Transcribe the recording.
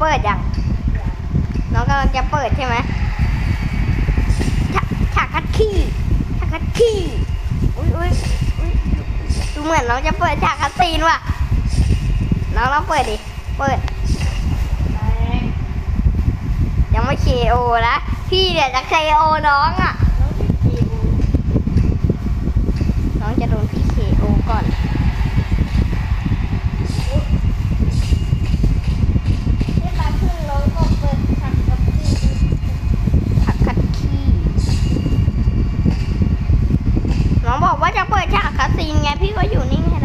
เปิดยังน้องกำลังจะเปิดใช่ไหมฉากฉากคัดขี้ฉากคัดขี้อุ้ยอุ้ยอุ๊ยดูเหมือนน้องจะเปิดฉากคัดซีนว่ะน้องลองเปิดดิ เปิด ยังไม่เคโอนะ พี่เดี๋ยวจะเคโอน้องอะ ซีนไงพี่ก็อยู่นี่ไง